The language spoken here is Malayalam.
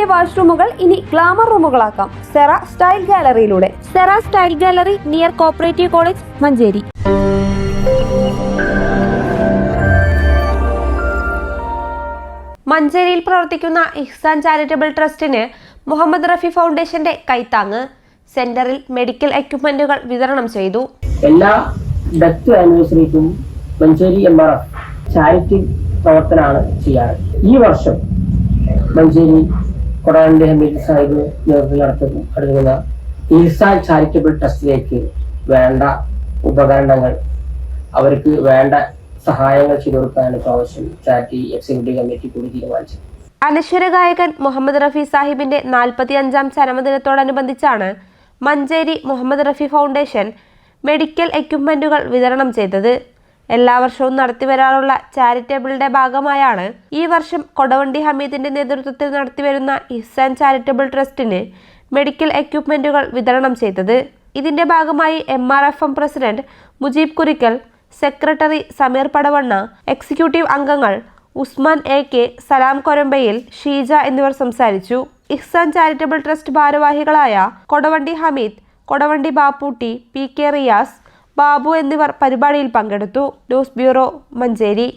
വീടിന്റെ വാഷ്റൂമുകൾ ഇനി ഗ്ലാമർ റൂമുകളാക്കാം. Cera style ഗാലറിയിലൂടെ. Sera style gallery near cooperative college Manjeri. മഞ്ചേരിയിൽ പ്രവർത്തിക്കുന്ന ഇഹ്സാൻ ചാരിറ്റബിൾ ട്രസ്റ്റിന് മുഹമ്മദ് റഫി ഫൗണ്ടേഷന്റെ കൈത്താങ്ങ് സെന്ററിൽ മെഡിക്കൽ എക്യുപ്മെന്റുകൾ വിതരണം ചെയ്തു. എല്ലാ death ആനിവേഴ്സറിക്കും Manjeri M R F charity പ്രവർത്തനമാണ് ചെയ്യാറ്. ഈ വർഷം മഞ്ചേരി കൊടാണ്ടി ഹമീദ് സാഹിബ് നേതൃത്വം നടത്തുന്ന. നടത്തുന്ന ഈസാൻ ചാരിറ്റബിൾ ട്രസ്റ്റിലേക്ക് വേണ്ട ഉപകരണങ്ങൾ. അവർക്ക് വേണ്ട സഹായങ്ങൾ ചെയ്തു കൊടുക്കാനാണ് പ്രാവശ്യം ചാരിറ്റി എക്സിക്യൂട്ടീവ് കമ്മിറ്റി കൂടി തീരുമാനിച്ചത്. അനശ്വര ഗായകൻ മുഹമ്മദ് റഫി സാഹിബിന്റെ നാൽപ്പത്തി അഞ്ചാം ചരമദിനത്തോടനുബന്ധിച്ചാണ് മഞ്ചേരി മുഹമ്മദ് റഫി ഫൗണ്ടേഷൻ മെഡിക്കൽ എക്യുപ്മെന്റുകൾ വിതരണം ചെയ്തത്. എല്ലാ വർഷവും നടത്തി വരാറുള്ള ചാരിറ്റബിളിന്റെ ഭാഗമായാണ് ഈ വർഷം കൊടവണ്ടി ഹമീദിന്റെ നേതൃത്വത്തിൽ നടത്തിവരുന്ന ഇഹ്സാൻ ചാരിറ്റബിൾ ട്രസ്റ്റിന് മെഡിക്കൽ എക്യുപ്മെന്റുകൾ വിതരണം ചെയ്തത്. ഇതിന്റെ ഭാഗമായി M R F M president Mujeeb Kurikkal secretary Sameer Padavanna executive അംഗങ്ങൾ ഉസ്മാൻ എ കെ സലാം കൊരമ്പയിൽ ഷീജ എന്നിവർ സംസാരിച്ചു. ഇഹ്സാൻ ചാരിറ്റബിൾ ട്രസ്റ്റ് ഭാരവാഹികളായ കൊടവണ്ടി ഹമീദ് കൊടവണ്ടി ബാപ്പൂട്ടി പി കെ റിയാസ് ബാബു എന്നിവർ പരിപാടിയിൽ പങ്കെടുത്തു. News bureau Manjeri.